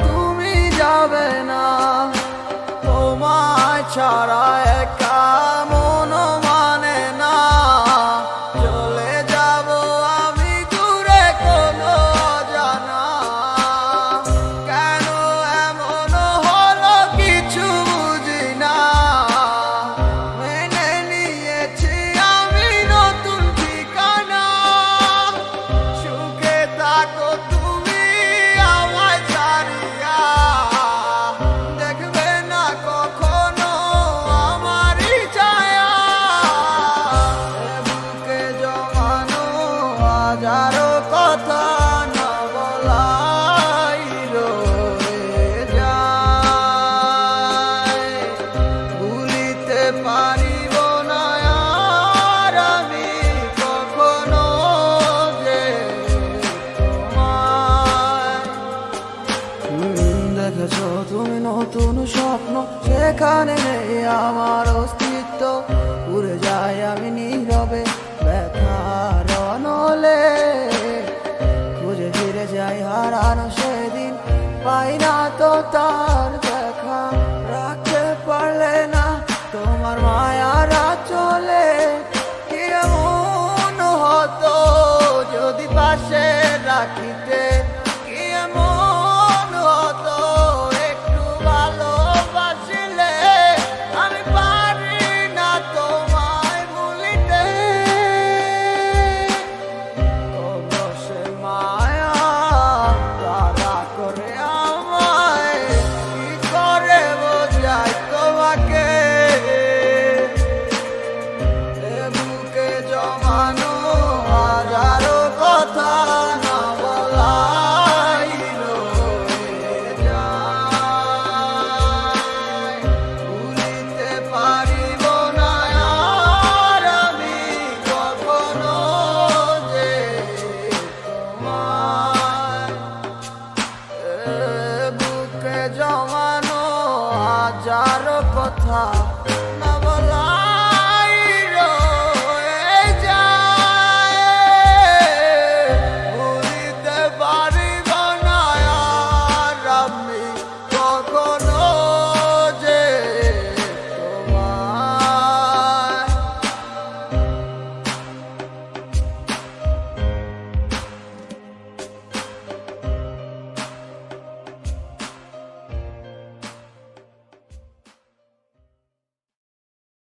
তুমি যাবে না। তোমায় ছাড়া একা সেখানে নেই আমার অস্তিত্ব। উড়ে যাই আমি নীরবে ব্যথার খুঁজে ফিরে যাই হারানো সেদিন, পাই না তো তার দেখা। রাখতে পারলে না তোমার মায়ারা চলে কেমন হতো যদি পাশে রাখি Oh. my